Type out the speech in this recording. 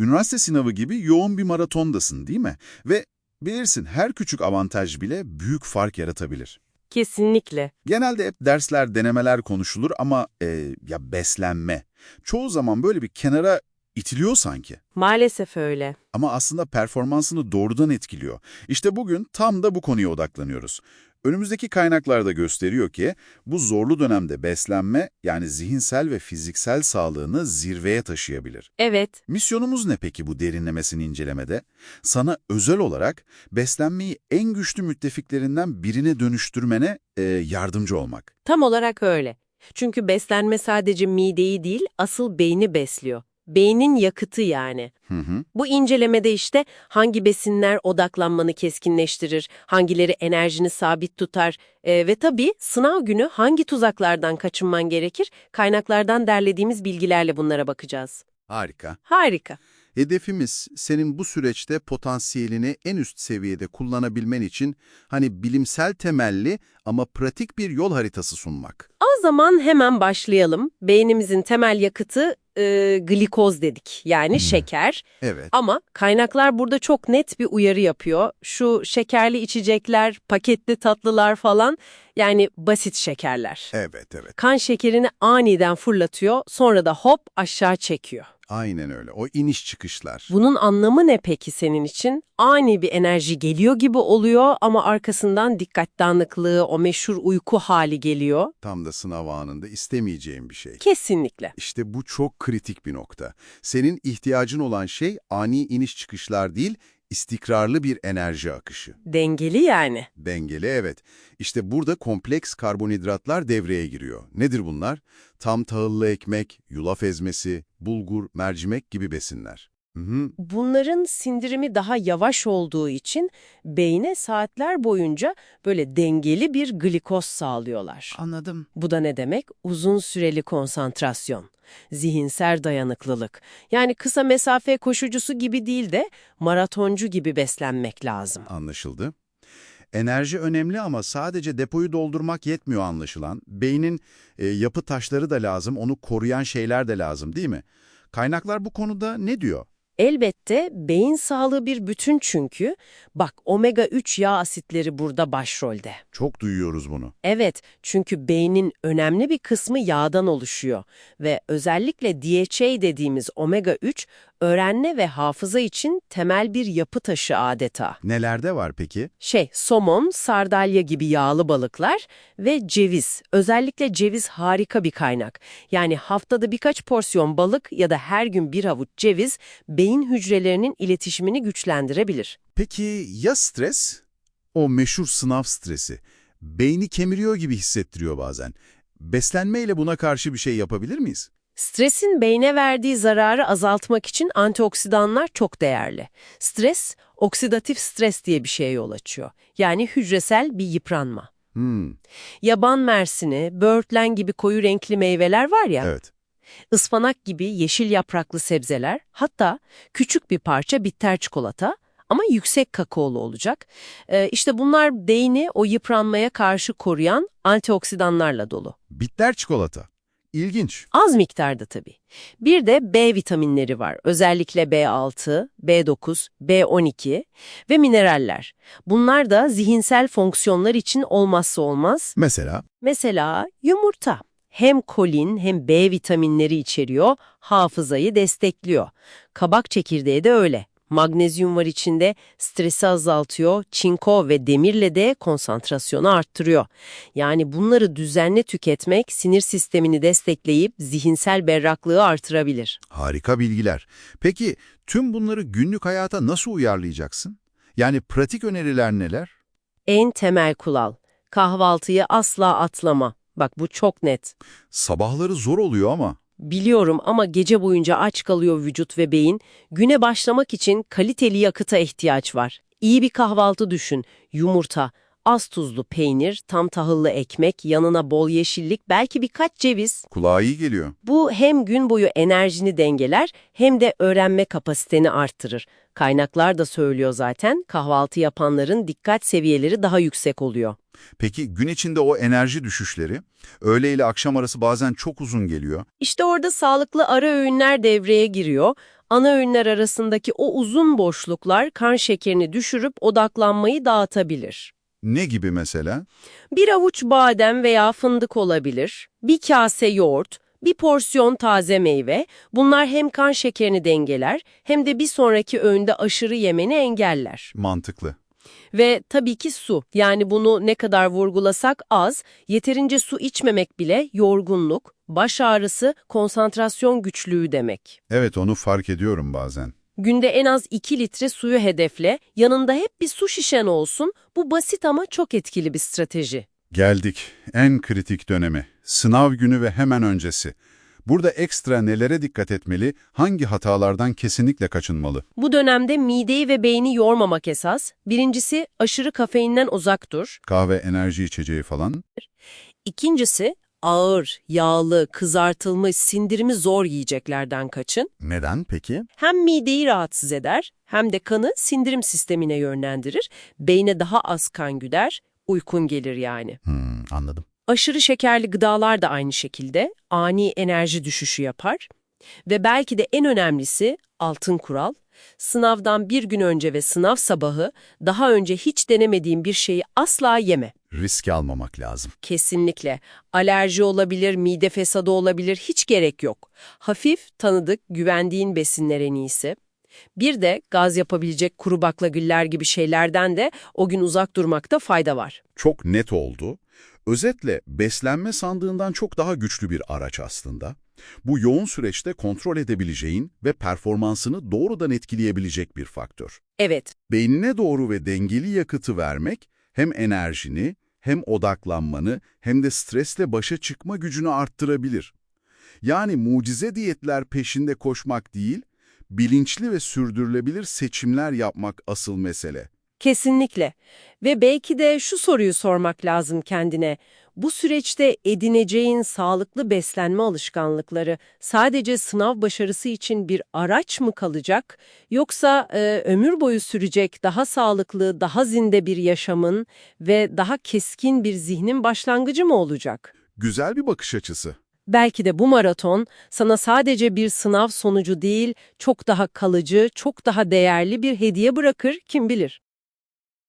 Üniversite sınavı gibi yoğun bir maratondasın değil mi? Ve bilirsin her küçük avantaj bile büyük fark yaratabilir. Kesinlikle. Genelde hep dersler, denemeler konuşulur ama e, ya beslenme çoğu zaman böyle bir kenara itiliyor sanki. Maalesef öyle. Ama aslında performansını doğrudan etkiliyor. İşte bugün tam da bu konuya odaklanıyoruz. Önümüzdeki kaynaklar da gösteriyor ki bu zorlu dönemde beslenme yani zihinsel ve fiziksel sağlığını zirveye taşıyabilir. Evet, Misyonumuz ne peki bu derinlemesini incelemede? Sana özel olarak beslenmeyi en güçlü müttefiklerinden birine dönüştürmene e, yardımcı olmak. tam olarak öyle. Çünkü beslenme sadece mideyi değil, asıl beyni besliyor. Beynin yakıtı yani. Hı hı. Bu incelemede işte hangi besinler odaklanmanı keskinleştirir, hangileri enerjini sabit tutar e, ve tabii sınav günü hangi tuzaklardan kaçınman gerekir, kaynaklardan derlediğimiz bilgilerle bunlara bakacağız. Harika. Harika. Hedefimiz senin bu süreçte potansiyelini en üst seviyede kullanabilmen için hani bilimsel temelli ama pratik bir yol haritası sunmak. O zaman hemen başlayalım. Beynimizin temel yakıtı e, glikoz dedik, yani şeker. Evet. Ama kaynaklar burada çok net bir uyarı yapıyor. Şu şekerli içecekler, paketli tatlılar falan yani basit şekerler. Evet, evet. Kan şekerini aniden fırlatıyor, sonra da hop aşağı çekiyor. Aynen öyle. O iniş çıkışlar. Bunun anlamı ne peki senin için? Ani bir enerji geliyor gibi oluyor ama arkasından dikkat dağınıklığı, o meşhur uyku hali geliyor. Tam da sınav anında istemeyeceğim bir şey. Kesinlikle. İşte bu çok kritik bir nokta. Senin ihtiyacın olan şey ani iniş çıkışlar değil, istikrarlı bir enerji akışı. Dengeli yani. Dengeli evet. İşte burada kompleks karbonhidratlar devreye giriyor. Nedir bunlar? Tam tahıllı ekmek, yulaf ezmesi, bulgur, mercimek gibi besinler. Hı hı. Bunların sindirimi daha yavaş olduğu için beyne saatler boyunca böyle dengeli bir glikoz sağlıyorlar. Anladım. Bu da ne demek? Uzun süreli konsantrasyon, zihinsel dayanıklılık. Yani kısa mesafe koşucusu gibi değil de maratoncu gibi beslenmek lazım. Anlaşıldı. Enerji önemli ama sadece depoyu doldurmak yetmiyor anlaşılan. Beynin e, yapı taşları da lazım, onu koruyan şeyler de lazım değil mi? Kaynaklar bu konuda ne diyor? Elbette beyin sağlığı bir bütün çünkü. Bak omega-3 yağ asitleri burada başrolde. Çok duyuyoruz bunu. Evet, çünkü beynin önemli bir kısmı yağdan oluşuyor ve özellikle DHA dediğimiz omega-3 öğrenme ve hafıza için temel bir yapı taşı adeta. Nelerde var peki? Şey, somon, sardalya gibi yağlı balıklar ve ceviz. Özellikle ceviz harika bir kaynak. Yani haftada birkaç porsiyon balık ya da her gün bir avuç ceviz beyin hücrelerinin iletişimini güçlendirebilir. Peki ya stres? O meşhur sınav stresi. Beyni kemiriyor gibi hissettiriyor bazen. Beslenmeyle buna karşı bir şey yapabilir miyiz? Stresin beyne verdiği zararı azaltmak için antioksidanlar çok değerli. Stres, oksidatif stres diye bir şeye yol açıyor. Yani hücresel bir yıpranma. Hmm, Yaban mersini, böğürtlen gibi koyu renkli meyveler var ya, evet. ıspanak gibi yeşil yapraklı sebzeler, hatta küçük bir parça bitter çikolata ama yüksek kakaolu olacak. Ee, işte bunlar beyni o yıpranmaya karşı koruyan antioksidanlarla dolu. Bitter çikolata. İlginç. Az miktarda tabii. Bir de B vitaminleri var. Özellikle B6, B9, B12 ve mineraller. Bunlar da zihinsel fonksiyonlar için olmazsa olmaz. Mesela? Mesela yumurta. Hem kolin hem B vitaminleri içeriyor, hafızayı destekliyor. Kabak çekirdeği de öyle. Magnezyum var içinde, stresi azaltıyor, çinko ve demirle de konsantrasyonu arttırıyor. Yani bunları düzenli tüketmek sinir sistemini destekleyip zihinsel berraklığı artırabilir. Harika bilgiler. Peki tüm bunları günlük hayata nasıl uyarlayacaksın? Yani pratik öneriler neler? En temel kural, kahvaltıyı asla atlama. Bak bu çok net. Sabahları zor oluyor ama. Biliyorum ama gece boyunca aç kalıyor vücut ve beyin. Güne başlamak için kaliteli yakıta ihtiyaç var. İyi bir kahvaltı düşün. Yumurta, az tuzlu peynir, tam tahıllı ekmek, yanına bol yeşillik, belki birkaç ceviz. Kulağa iyi geliyor. Bu hem gün boyu enerjini dengeler hem de öğrenme kapasiteni arttırır. Kaynaklar da söylüyor zaten kahvaltı yapanların dikkat seviyeleri daha yüksek oluyor. Peki gün içinde o enerji düşüşleri, öğle ile akşam arası bazen çok uzun geliyor. İşte orada sağlıklı ara öğünler devreye giriyor. Ana öğünler arasındaki o uzun boşluklar kan şekerini düşürüp odaklanmayı dağıtabilir. Ne gibi mesela? Bir avuç badem veya fındık olabilir, bir kase yoğurt, bir porsiyon taze meyve. Bunlar hem kan şekerini dengeler hem de bir sonraki öğünde aşırı yemeni engeller. Mantıklı. Ve tabii ki su. Yani bunu ne kadar vurgulasak az, yeterince su içmemek bile yorgunluk, baş ağrısı, konsantrasyon güçlüğü demek. Evet onu fark ediyorum bazen. Günde en az 2 litre suyu hedefle, yanında hep bir su şişen olsun. Bu basit ama çok etkili bir strateji. Geldik en kritik dönemi. Sınav günü ve hemen öncesi. Burada ekstra nelere dikkat etmeli, hangi hatalardan kesinlikle kaçınmalı? Bu dönemde mideyi ve beyni yormamak esas. Birincisi aşırı kafeinden uzak dur. Kahve, enerji içeceği falan. İkincisi ağır, yağlı, kızartılmış, sindirimi zor yiyeceklerden kaçın. Neden peki? Hem mideyi rahatsız eder hem de kanı sindirim sistemine yönlendirir. Beyne daha az kan güder, uykun gelir yani. Hmm, anladım. Aşırı şekerli gıdalar da aynı şekilde ani enerji düşüşü yapar. Ve belki de en önemlisi altın kural, sınavdan bir gün önce ve sınav sabahı daha önce hiç denemediğin bir şeyi asla yeme. Risk almamak lazım. Kesinlikle. Alerji olabilir, mide fesadı olabilir, hiç gerek yok. Hafif, tanıdık, güvendiğin besinler en iyisi. Bir de gaz yapabilecek kuru baklagüller gibi şeylerden de o gün uzak durmakta fayda var. Çok net oldu. Özetle beslenme sandığından çok daha güçlü bir araç aslında. Bu yoğun süreçte kontrol edebileceğin ve performansını doğrudan etkileyebilecek bir faktör. Evet, Beynine doğru ve dengeli yakıtı vermek hem enerjini, hem odaklanmanı, hem de stresle başa çıkma gücünü arttırabilir. Yani mucize diyetler peşinde koşmak değil, bilinçli ve sürdürülebilir seçimler yapmak asıl mesele. Kesinlikle. Ve belki de şu soruyu sormak lazım kendine. Bu süreçte edineceğin sağlıklı beslenme alışkanlıkları sadece sınav başarısı için bir araç mı kalacak? Yoksa e, ömür boyu sürecek daha sağlıklı, daha zinde bir yaşamın ve daha keskin bir zihnin başlangıcı mı olacak? Güzel bir bakış açısı. Belki de bu maraton sana sadece bir sınav sonucu değil, çok daha kalıcı, çok daha değerli bir hediye bırakır kim bilir.